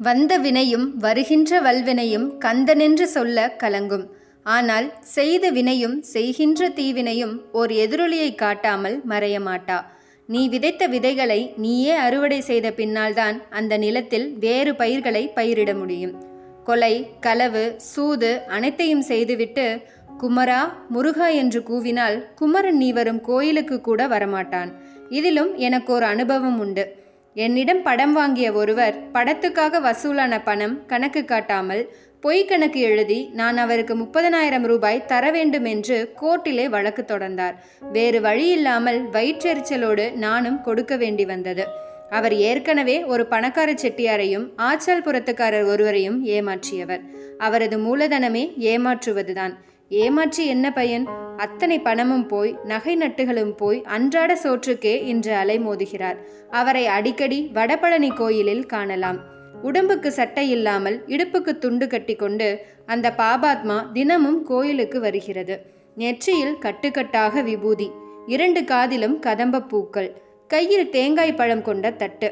வந்த வினையும் வருகின்ற வல்வினையும் கந்தனென்று சொல்ல கலங்கும். ஆனால் செய்த வினையும் செய்கின்ற தீவினையும் ஓர் எதிரொலியை காட்டாமல் மறைய மாட்டா. நீ விதைத்த விதைகளை நீயே அறுவடை செய்த பின்னால்தான் அந்த நிலத்தில் வேறு பயிர்களை பயிரிட முடியும். கொலை களவு சூது அனைத்தையும் செய்துவிட்டு குமரா முருகா என்று கூவினால் குமரன் நீ வரும் கோயிலுக்கு கூட வரமாட்டான். இதிலும் எனக்கு ஒரு அனுபவம் உண்டு. என்னிடம் படம் வாங்கிய ஒருவர் படத்துக்காக வசூலான பணம் கணக்கு காட்டாமல் பொய் கணக்கு எழுதி நான் அவருக்கு முப்பதனாயிரம் ரூபாய் தர வேண்டும் என்று கோர்ட்டிலே வழக்கு தொடர்ந்தார். வேறு வழி இல்லாமல் வயிற்றெரிச்சலோடு நானும் கொடுக்க வேண்டி வந்தது. அவர் ஏற்கனவே ஒரு பணக்கார செட்டியாரையும் ஆச்சால் புறத்துக்காரர் ஒருவரையும் ஏமாற்றியவர். அவரது மூலதனமே ஏமாற்றுவதுதான். ஏமாற்றி என்ன பயன்? அத்தனை பணமும் போய் நகை நட்டுகளும் போய் அன்றாட சோற்றுக்கே இன்று அலைமோதுகிறார் அவரை அடிக்கடி வடபழனி கோயிலில் காணலாம். உடம்புக்கு சட்டை இல்லாமல் இடுப்புக்கு துண்டு கட்டிக்கொண்டு அந்த பாபாத்மா தினமும் கோயிலுக்கு வருகிறது. நெற்றியில் கட்டுக்கட்டாக விபூதி இரண்டு காதிலும் கதம்ப பூக்கள் கையில் தேங்காய் பழம் கொண்ட தட்டு.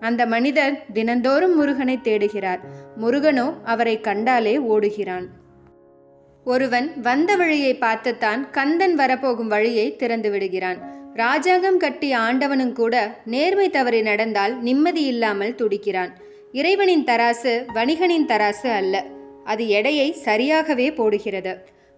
அந்த மனிதர் தினந்தோறும் முருகனை தேடுகிறார். முருகனோ அவரை கண்டாலே ஓடுகிறான். ஒருவன் வந்த வழியை பார்த்துத்தான் கந்தன் வரப்போகும் வழியை திறந்து விடுகிறான். ராஜாங்கம் கட்டி ஆண்டவனும் கூட நேர்மை தவறி நடந்தால் நிம்மதி இல்லாமல் துடிக்கிறான். இறைவனின் தராசு வணிகனின் தராசு அல்ல. அது எடையை சரியாகவே போடுகிறது.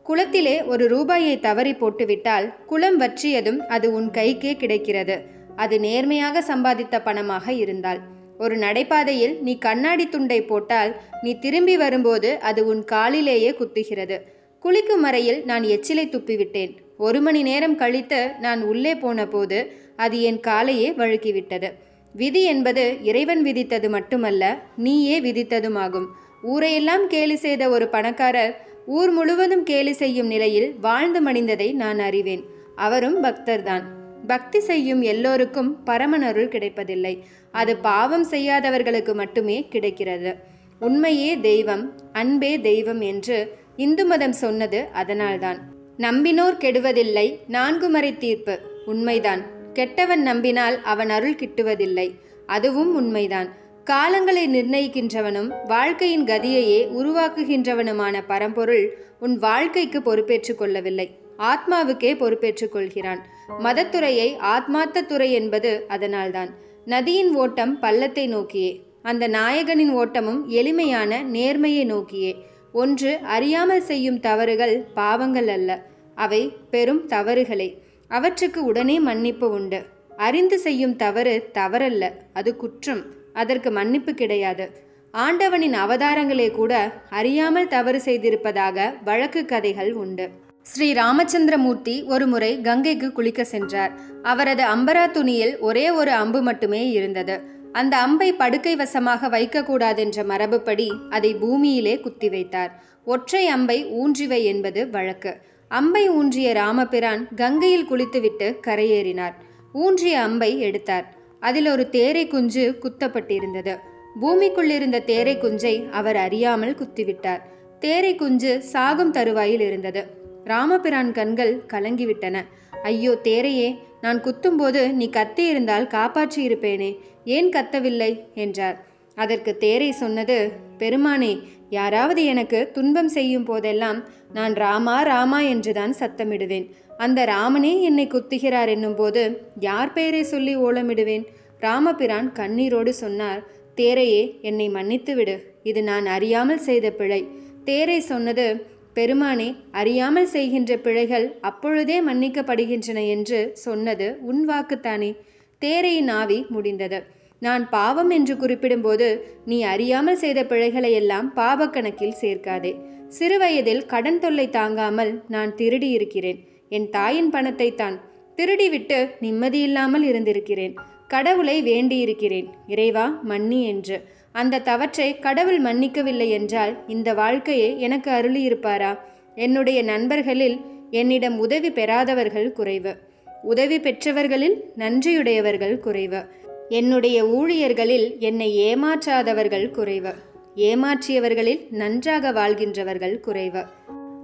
குளத்திலே ஒரு ரூபாயை தவறி போட்டுவிட்டால் குளம் வற்றியதும் அது உன் கைக்கே கிடைக்கிறது. அது நேர்மையாக சம்பாதித்த பணமாக இருந்தால். ஒரு நடைபாதையில் நீ கண்ணாடி துண்டை போட்டால் நீ திரும்பி வரும்போது அது உன் காலிலேயே குத்துகிறது. குளிக்கும் அறையில் நான் எச்சிலை துப்பிவிட்டேன். ஒரு மணி நேரம் கழித்து நான் உள்ளே போனபோது அது என் காலையே வழுக்கிவிட்டது. விதி என்பது இறைவன் விதித்தது மட்டுமல்ல நீயே விதித்ததுமாகும். ஊரையெல்லாம் கேலி செய்த ஒரு பணக்காரர் ஊர் முழுவதும் கேலி செய்யும் நிலையில் வாழ்ந்து மடிந்ததை நான் அறிவேன். அவரும் பக்தர்தான். பக்தி செய்யும் எல்லோருக்கும் பரமனருள் கிடைப்பதில்லை. அது பாவம் செய்யாதவர்களுக்கு மட்டுமே கிடைக்கிறது. உண்மையே தெய்வம் அன்பே தெய்வம் என்று இந்து மதம் சொன்னது அதனால்தான். நம்பினோர் கெடுவதில்லை நான்கு மறை தீர்ப்பு. உண்மைதான். கெட்டவன் நம்பினால் அவன் அருள் கிட்டுவதில்லை. அதுவும் உண்மைதான். காலங்களை நிர்ணயிக்கின்றவனும் வாழ்க்கையின் கதியையே உருவாக்குகின்றவனுமான பரம்பொருள் உன் வாழ்க்கைக்கு பொறுப்பேற்றுக் கொள்ளவில்லை. ஆத்மாவுக்கே பொறுப்பேற்றுக் கொள்கிறான். மதத்துறையை ஆத்மாத்த துறை என்பது அதனால்தான். நதியின் ஓட்டம் பள்ளத்தை நோக்கியே. அந்த நாயகனின் ஓட்டமும் எளிமையான நேர்மையை நோக்கியே. ஒன்று அறியாமல் செய்யும் தவறுகள் பாவங்கள் அல்ல. அவை பெரும் தவறுகளே. அவற்றுக்கு உடனே மன்னிப்பு உண்டு. அறிந்து செய்யும் தவறு தவறல்ல அது குற்றம். அதற்கு மன்னிப்பு கிடையாது. ஆண்டவனின் அவதாரங்களே கூட அறியாமல் தவறு செய்திருப்பதாக வழக்கு கதைகள் உண்டு. ஸ்ரீ ராமச்சந்திரமூர்த்தி ஒருமுறை கங்கைக்கு குளிக்க சென்றார். அவரது அம்பரா துணியில் ஒரே ஒரு அம்பு மட்டுமே இருந்தது. அந்த அம்பை படுக்கை வசமாக வைக்கக்கூடாதென்ற மரபுப்படி அதை பூமியிலே குத்தி வைத்தார். ஒற்றை அம்பை ஊன்றிவை என்பது வழக்கு. அம்பை ஊன்றிய ராமபிரான் கங்கையில் குளித்துவிட்டு கரையேறினார். ஊன்றிய அம்பை எடுத்தார். அதில் ஒரு தேரை குஞ்சு குத்தப்பட்டிருந்தது. பூமிக்குள்ளிருந்த தேரை குஞ்சை அவர் அறியாமல் குத்திவிட்டார். தேரை குஞ்சு சாகும் தருவாயில் இருந்தது. ராமபிரான் கண்கள் கலங்கிவிட்டன. ஐயோ தேரையே நான் குத்தும்போது நீ கத்தி இருந்தால் காப்பாற்றி இருப்பேனே ஏன் கத்தவில்லை? என்றார். அதற்கு தேரை சொன்னது பெருமானே யாராவது எனக்கு துன்பம் செய்யும் போதெல்லாம் நான் ராமா ராமா என்றுதான் சத்தமிடுவேன். அந்த ராமனே என்னை குத்துகிறார் என்னும்போது யார் பெயரை சொல்லி ஓலமிடுவேன்? ராமபிரான் கண்ணீரோடு சொன்னார் தேரையே என்னை மன்னித்து விடு இது நான் அறியாமல் செய்த பிழை. தேரை சொன்னது பெருமானே அறியாமல் செய்கின்ற பிழைகள் அப்பொழுதே மன்னிக்கப்படுகின்றன என்று சொன்னது உன் வாக்குத்தானே. தேரையின் ஆவி முடிந்தது. நான் பாவம் என்று குறிப்பிடும்போது நீ அறியாமல் செய்த பிழைகளை எல்லாம் பாவக்கணக்கில் சேர்க்காதே. சிறுவயதில் கடன் தொல்லை தாங்காமல் நான் திருடி இருக்கிறேன் என் தாயின் பணத்தை தான் திருடிவிட்டு நிம்மதியில்லாமல் இருந்திருக்கிறேன். கடவுளை வேண்டியிருக்கிறேன். இறைவா மன்னி என்று. அந்த தவற்றை கடவுள் மன்னிக்கவில்லை என்றால் இந்த வாழ்க்கையை எனக்கு அருளியிருப்பாரா? என்னுடைய நண்பர்களில் என்னிடம் உதவி பெறாதவர்கள் குறைவு. உதவி பெற்றவர்களில் நன்றியுடையவர்கள் குறைவு. என்னுடைய ஊழியர்களில் என்னை ஏமாற்றாதவர்கள் குறைவு. ஏமாற்றியவர்களில் நன்றாக வாழ்கின்றவர்கள் குறைவு.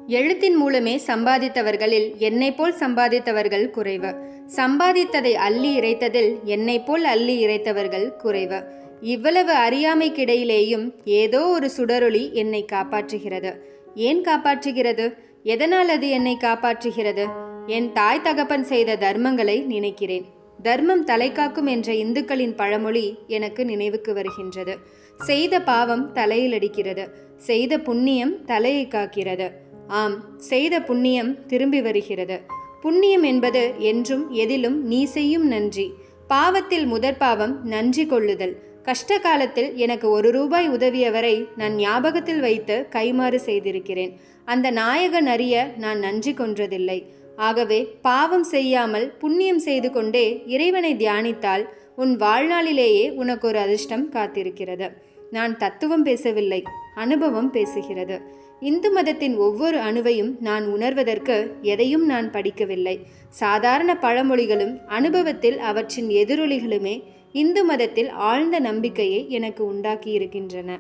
எழுத்தின் மூலமே சம்பாதித்தவர்களில் என்னை போல் சம்பாதித்தவர்கள் குறைவு. சம்பாதித்ததை அள்ளி இறைத்ததில் என்னை போல் அள்ளி இறைத்தவர்கள் குறைவு. இவ்வளவு அறியாமைக்கிடையிலேயும் ஏதோ ஒரு சுடரொளி என்னை காப்பாற்றுகிறது. ஏன் காப்பாற்றுகிறது? எதனால் அது என்னை காப்பாற்றுகிறது? என் தாய் தகப்பன் செய்த தர்மங்களை நினைக்கிறேன். தர்மம் தலைக்காக்கும் என்ற இந்துக்களின் பழமொழி எனக்கு நினைவுக்கு வருகின்றது. செய்த பாவம் தலையில் அடிக்கிறது. செய்த புண்ணியம் தலையை காக்கிறது. ஆம் செய்த புண்ணியம் திரும்பி வருகிறது. புண்ணியம் என்பது என்றும் எதிலும் நீ செய்யும் நன்றி. பாவத்தில் முதற் பாவம் நன்றி கொள்ளுதல். கஷ்ட காலத்தில் எனக்கு ஒரு ரூபாய் உதவியவரை நான் ஞாபகத்தில் வைத்து கைமாறு செய்திருக்கிறேன். அந்த நாயகன் அறிய நான் நன்றி கொன்றதில்லை. ஆகவே பாவம் செய்யாமல் புண்ணியம் செய்து கொண்டே இறைவனை தியானித்தால் உன் வாழ்நாளிலேயே உனக்கு ஒரு அதிர்ஷ்டம் காத்திருக்கிறது. நான் தத்துவம் பேசவில்லை அனுபவம் பேசுகிறது. இந்து மதத்தின் ஒவ்வொரு அணுவையும் நான் உணர்வதற்கு எதையும் நான் படிக்கவில்லை. சாதாரண பழமொழிகளும் அனுபவத்தில் அவற்றின் எதிரொலிகளுமே இந்து மதத்தில் ஆழ்ந்த நம்பிக்கையை எனக்கு உண்டாக்கியிருக்கின்றன.